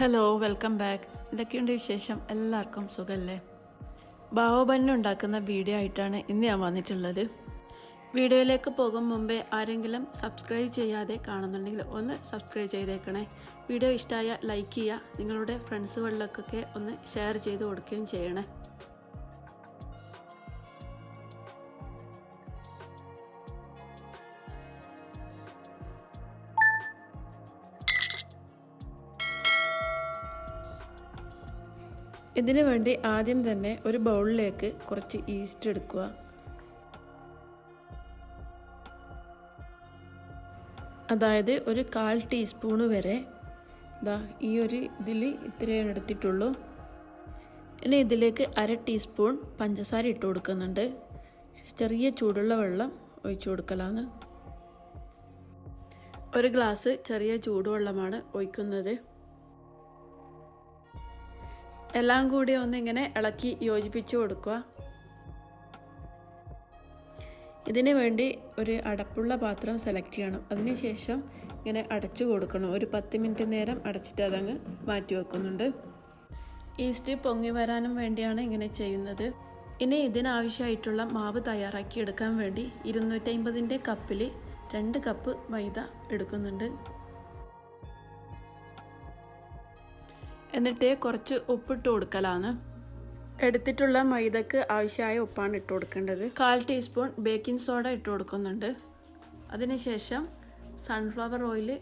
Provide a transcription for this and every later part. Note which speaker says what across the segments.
Speaker 1: Hello welcome back ഇതൊക്കെയുണ്ട് വിശേഷം. എല്ലാവർക്കും സുഖമല്ലേ ബാഹുബലിനെ ഉണ്ടാക്കുന്ന വീഡിയോ ആയിട്ടാണ് ഇന്ന് ഞാൻ വന്നിട്ടുള്ളത്. വീഡിയോയിലേക്ക് പോകും മുമ്പേ ആരെങ്കിലും സബ്സ്ക്രൈബ് ചെയ്യാതെ കാണുന്നുണ്ടെങ്കിൽ ഒന്ന് സബ്സ്ക്രൈബ് ചെയ്തേക്കണേ. വീഡിയോ ഇഷ്ടമായ ലൈക്ക് ചെയ്യുക. നിങ്ങളുടെ ഫ്രണ്ട്സുകളിലേക്കൊക്കെ ഒന്ന് ഷെയർ ചെയ്ത് കൊടുക്കുകയും ചെയ്യണേ. ഇതിനു വേണ്ടി ആദ്യം തന്നെ ഒരു ബൗളിലേക്ക് കുറച്ച് ഈസ്റ്റ് എടുക്കുക. അതായത് ഒരു കാൽ ടീസ്പൂണ് വരെ. ഇതാ ഈ ഒരു ഇതിൽ ഇത്രയാണ് എടുത്തിട്ടുള്ളൂ. ഇനി ഇതിലേക്ക് അര ടീസ്പൂൺ പഞ്ചസാര ഇട്ട് കൊടുക്കുന്നുണ്ട്. ചെറിയ ചൂടുള്ള വെള്ളം ഒഴിച്ചു കൊടുക്കലാണ് ഒരു ഗ്ലാസ് ചെറിയ ചൂടുവെള്ളമാണ് ഒഴിക്കുന്നത്. എല്ലാം കൂടി ഒന്ന് ഇങ്ങനെ ഇളക്കി യോജിപ്പിച്ചു കൊടുക്കുക. ഇതിനു വേണ്ടി ഒരു അടപ്പുള്ള പാത്രം സെലക്ട് ചെയ്യണം. അതിനുശേഷം ഇങ്ങനെ അടച്ചു കൊടുക്കണം. ഒരു പത്ത് മിനിറ്റ് നേരം അടച്ചിട്ട് അതങ്ങ് മാറ്റി വെക്കുന്നുണ്ട്. ഈസ്റ്റ് പൊങ്ങി വരാനും വേണ്ടിയാണ് ഇങ്ങനെ ചെയ്യുന്നത്. ഇനി ഇതിനാവശ്യമായിട്ടുള്ള മാവ് തയ്യാറാക്കി എടുക്കാൻ വേണ്ടി ഇരുന്നൂറ്റമ്പതിന്റെ കപ്പിൽ രണ്ട് കപ്പ് മൈദ എടുക്കുന്നുണ്ട്. എന്നിട്ട് കുറച്ച് ഉപ്പിട്ട് കൊടുക്കലാണ്. എടുത്തിട്ടുള്ള മൈദക്ക് ആവശ്യമായ ഉപ്പാണ് ഇട്ട് കൊടുക്കേണ്ടത്. കാൽ ടീസ്പൂൺ ബേക്കിംഗ് സോഡ ഇട്ട് കൊടുക്കുന്നുണ്ട്. അതിനുശേഷം സൺഫ്ലവർ ഓയിൽ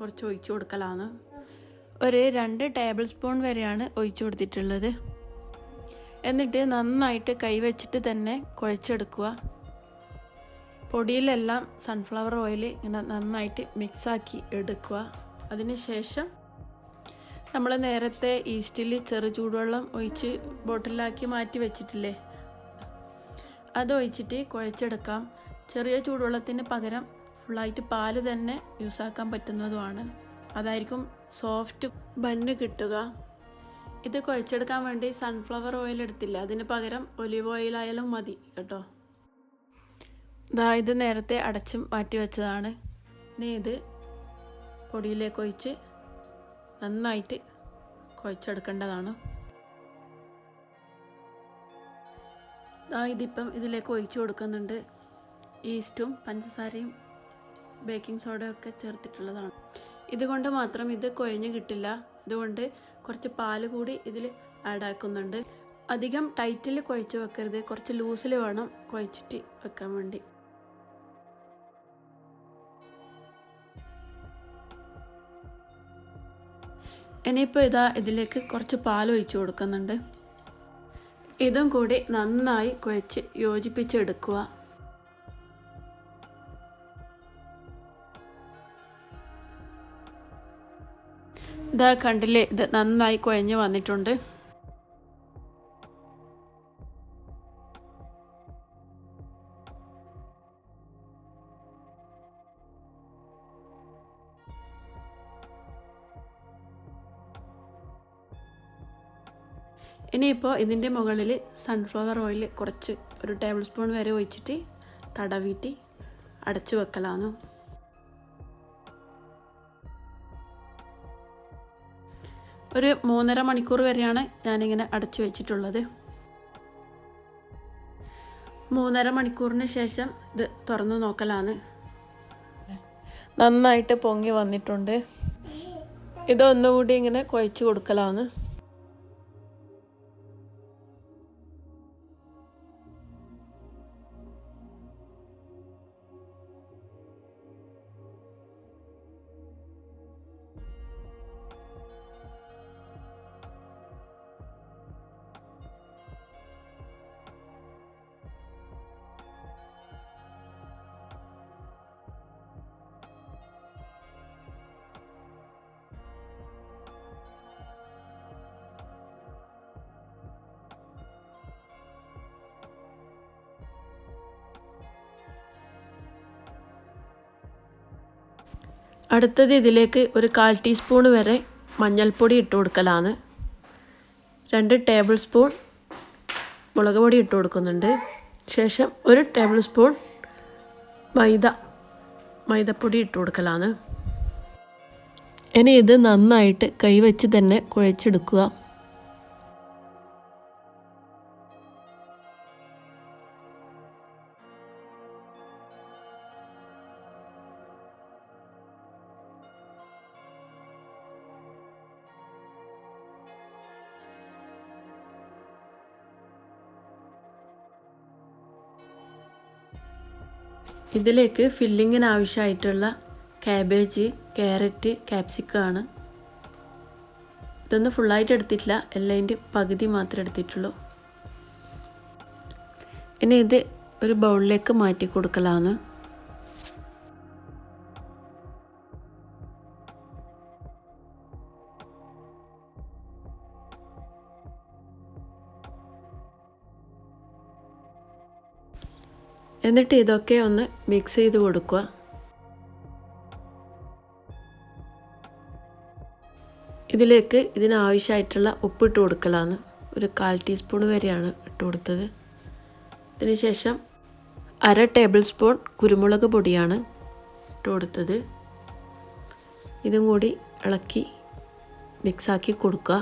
Speaker 1: കുറച്ച് ഒഴിച്ചു കൊടുക്കലാണ്. ഒരു രണ്ട് ടേബിൾ സ്പൂൺ വരെയാണ് ഒഴിച്ചു കൊടുത്തിട്ടുള്ളത്. എന്നിട്ട് നന്നായിട്ട് കൈവച്ചിട്ട് തന്നെ കുഴച്ചെടുക്കുക. പൊടിയിലെല്ലാം സൺഫ്ലവർ ഓയിൽ ഇങ്ങനെ നന്നായിട്ട് മിക്സാക്കി എടുക്കുക. അതിനുശേഷം നമ്മൾ നേരത്തെ ഈസ്റ്റിൽ ചെറു ചൂടുവെള്ളം ഒഴിച്ച് ബോട്ടിലാക്കി മാറ്റി വെച്ചിട്ടില്ലേ? അത് ഒഴിച്ചിട്ട് കുഴച്ചെടുക്കാം. ചെറിയ ചൂടുവെള്ളത്തിന് പകരം ഫുള്ളായിട്ട് പാൽ തന്നെ യൂസാക്കാൻ പറ്റുന്നതുമാണ്. അതായിരിക്കും സോഫ്റ്റ് ബന്ന് കിട്ടുക. ഇത് കുഴച്ചെടുക്കാൻ വേണ്ടി സൺഫ്ലവർ ഓയിൽ എടുത്തില്ല. അതിന് പകരം ഒലിവ് ഓയിലായാലും മതി കേട്ടോ. ഇതാ ഇത് നേരത്തെ അടച്ചും മാറ്റി വെച്ചതാണ്. ഇനി ഇത് പൊടിയിലേക്ക് ഒഴിച്ച് നന്നായിട്ട് കുഴച്ചെടുക്കേണ്ടതാണ്. ഇതിപ്പം ഇതിലേക്ക് ഒഴിച്ചു കൊടുക്കുന്നുണ്ട് ഈസ്റ്റും പഞ്ചസാരയും ബേക്കിംഗ് സോഡയൊക്കെ ചേർത്തിട്ടുള്ളതാണ്. ഇതുകൊണ്ട് മാത്രം ഇത് കൊഴിഞ്ഞ് കിട്ടില്ല. ഇതുകൊണ്ട് കുറച്ച് പാൽ കൂടി ഇതിൽ ആഡാക്കുന്നുണ്ട് അധികം ടൈറ്റിൽ കുഴച്ച് വെക്കരുത്. കുറച്ച് ലൂസിൽ വേണം കുഴച്ചിട്ട് വെക്കാൻ വേണ്ടി. ഇനിയിപ്പോൾ ഇതാ ഇതിലേക്ക് കുറച്ച് പാൽ ഒഴിച്ച് കൊടുക്കുന്നുണ്ട്. ഇതും കൂടി നന്നായി കുഴച്ച് യോജിപ്പിച്ചെടുക്കുക. ഇതാ കണ്ടില്ലേ ഇത് നന്നായി കുഴഞ്ഞ് വന്നിട്ടുണ്ട്. ഇനിയിപ്പോൾ ഇതിന്റെ മുകളിൽ സൺഫ്ലവർ ഓയിൽ കുറച്ച് ഒരു ടേബിൾ സ്പൂൺ വരെ ഒഴിച്ചിട്ട് തടവീറ്റി അടച്ചു വെക്കലാണ് ഒരു മൂന്നര മണിക്കൂർ വരെയാണ് ഞാനിങ്ങനെ അടച്ചു വെച്ചിട്ടുള്ളത്. മൂന്നര മണിക്കൂറിന് ശേഷം ഇത് തുറന്നു നോക്കലാണ് നന്നായിട്ട് പൊങ്ങി വന്നിട്ടുണ്ട്. ഇതൊന്നുകൂടി ഇങ്ങനെ കുഴച്ച് കൊടുക്കലാണ് അടുത്തത് ഇതിലേക്ക് ഒരു കാൽ ടീസ്പൂൺ വരെ മഞ്ഞൾപ്പൊടി ഇട്ട് കൊടുക്കലാണ്. രണ്ട് ടേബിൾ സ്പൂൺ മുളക് പൊടി ഇട്ട് കൊടുക്കുന്നുണ്ട്. ശേഷം ഒരു ടേബിൾ സ്പൂൺ മൈദ മൈദപ്പൊടി ഇട്ട് കൊടുക്കലാണ്. ഇനി ഇത് നന്നായിട്ട് കൈവച്ച് തന്നെ കുഴച്ചെടുക്കുക. ഇതിലേക്ക് ഫില്ലിങ്ങിന് ആവശ്യമായിട്ടുള്ള ക്യാബേജ് ക്യാരറ്റ് ക്യാപ്സിക്കാണ് ഇതൊന്നും ഫുള്ളായിട്ട് എടുത്തിട്ടില്ല. എല്ലാം പകുതി മാത്രമേ എടുത്തിട്ടുള്ളൂ. ഇനി ഇത് ഒരു ബൗളിലേക്ക് മാറ്റി കൊടുക്കലാണ് എന്നിട്ട് ഇതൊക്കെ ഒന്ന് മിക്സ് ചെയ്ത് കൊടുക്കുക. ഇതിലേക്ക് ഇതിനാവശ്യമായിട്ടുള്ള ഉപ്പിട്ട് കൊടുക്കലാണ്. ഒരു കാൽ ടീസ്പൂൺ വരെയാണ് ഇട്ട് കൊടുത്തത്. അതിനുശേഷം അര ടേബിൾ സ്പൂൺ കുരുമുളക് പൊടിയാണ് ഇട്ട് കൊടുത്തത്. ഇതും കൂടി ഇളക്കി മിക്സാക്കി കൊടുക്കുക.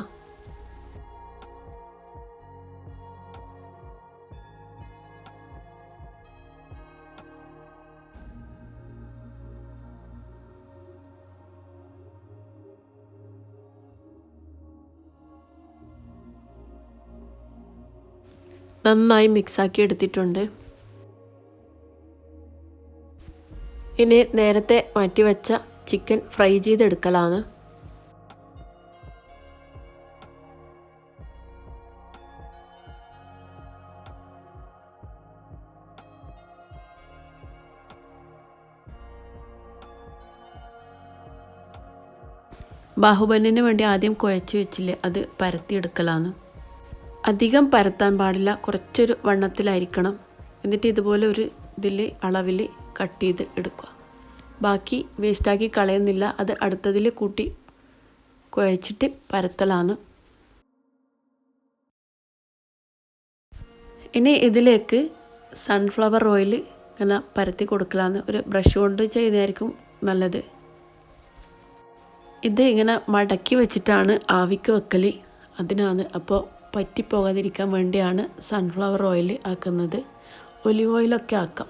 Speaker 1: നന്നായി മിക്സാക്കി എടുത്തിട്ടുണ്ട്. ഇനി നേരത്തെ മാറ്റിവെച്ച ചിക്കൻ ഫ്രൈ ചെയ്തെടുക്കലാണ്. ബാഹുബലിന് വേണ്ടി ആദ്യം കുഴച്ച് വെച്ചില്ലേ അത് പരത്തിയെടുക്കലാണ്. അധികം പരത്താൻ പാടില്ല. കുറച്ചൊരു വണ്ണത്തിലായിരിക്കണം. എന്നിട്ട് ഇതുപോലെ ഒരു ഇതിൽ അളവിൽ കട്ട് ചെയ്ത് എടുക്കുക. ബാക്കി വേസ്റ്റാക്കി കളയുന്നില്ല. അത് അടുത്തതിൽ കൂട്ടി കുഴച്ചിട്ട് പരത്തലാണ്. ഇനി ഇതിലേക്ക് സൺഫ്ലവർ ഓയിൽ ഇങ്ങനെ പരത്തി കൊടുക്കലാണ്. ഒരു ബ്രഷ് കൊണ്ട് ചെയ്തായിരിക്കും നല്ലത്. ഇത് ഇങ്ങനെ മടക്കി വെച്ചിട്ടാണ് ആവിക്ക് വെക്കൽ അതിനാണ് അപ്പോൾ പറ്റിപ്പോകാതിരിക്കാൻ വേണ്ടിയാണ് സൺഫ്ലവർ ഓയിൽ ആക്കുന്നത്. ഒലിവ് ഓയിലൊക്കെ ആക്കാം.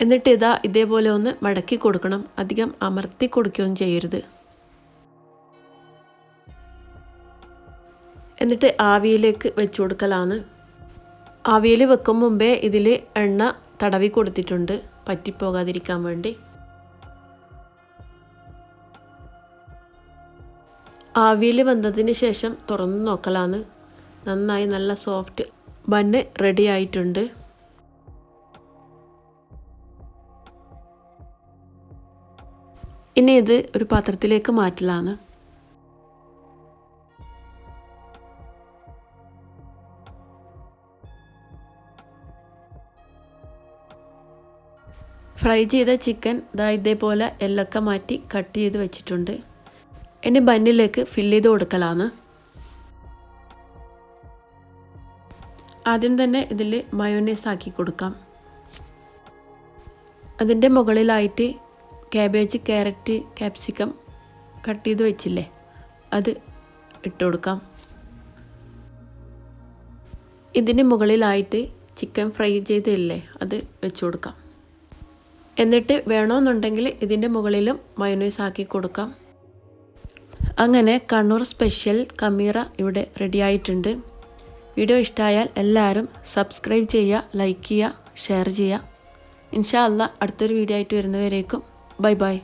Speaker 1: എന്നിട്ട് ഇതാ ഇതേപോലെ ഒന്ന് മടക്കി കൊടുക്കണം. അധികം അമർത്തി കൊടുക്കുകയും ചെയ്യരുത്. എന്നിട്ട് ആവിയിലേക്ക് വെച്ചു കൊടുക്കലാണ്. ആവിയിൽ വെക്കും മുമ്പേ ഇതിൽ എണ്ണ തടവി കൊടുത്തിട്ടുണ്ട്. പറ്റിപ്പോകാതിരിക്കാൻ വേണ്ടി. ആവിയിൽ വന്നതിന് ശേഷം തുറന്ന് നോക്കലാണ്. നന്നായി നല്ല സോഫ്റ്റ് ബണ്ണ് റെഡി ആയിട്ടുണ്ട്. ഇനി ഇത് ഒരു പാത്രത്തിലേക്ക് മാറ്റലാണ്. ഫ്രൈ ചെയ്ത ചിക്കൻ ദാ ഇതേപോലെ എല്ലൊക്കെ മാറ്റി കട്ട് ചെയ്ത് വെച്ചിട്ടുണ്ട്. ഇനി ബന്നിലേക്ക് ഫില്ല് ചെയ്ത് കൊടുക്കലാണ് ആദ്യം തന്നെ ഇതിൽ മയോണൈസ് ആക്കി കൊടുക്കാം. അതിന്റെ മുകളിലായിട്ട് ക്യാബേജ് ക്യാരറ്റ് ക്യാപ്സിക്കം കട്ട് ചെയ്ത് വെച്ചില്ലേ അത് ഇട്ട് കൊടുക്കാം. ഇതിന് മുകളിലായിട്ട് ചിക്കൻ ഫ്രൈ ചെയ്തില്ലേ അത് വെച്ച് കൊടുക്കാം. എന്നിട്ട് വേണമെന്നുണ്ടെങ്കിൽ ഇതിന്റെ മുകളിലും മയോണൈസ് ആക്കി കൊടുക്കാം. അങ്ങനെ കണ്ണൂർ സ്പെഷ്യൽ കമീറ ഇവിടെ റെഡി ആയിട്ടുണ്ട് വീഡിയോ ഇഷ്ടമായാൽ എല്ലാവരും സബ്സ്ക്രൈബ് ചെയ്യുക ലൈക്ക് ചെയ്യുക ഷെയർ ചെയ്യുക. ഇൻഷാ അല്ല അടുത്തൊരു വീഡിയോ ആയിട്ട് വരുന്നവരേക്കും ബൈ ബൈ.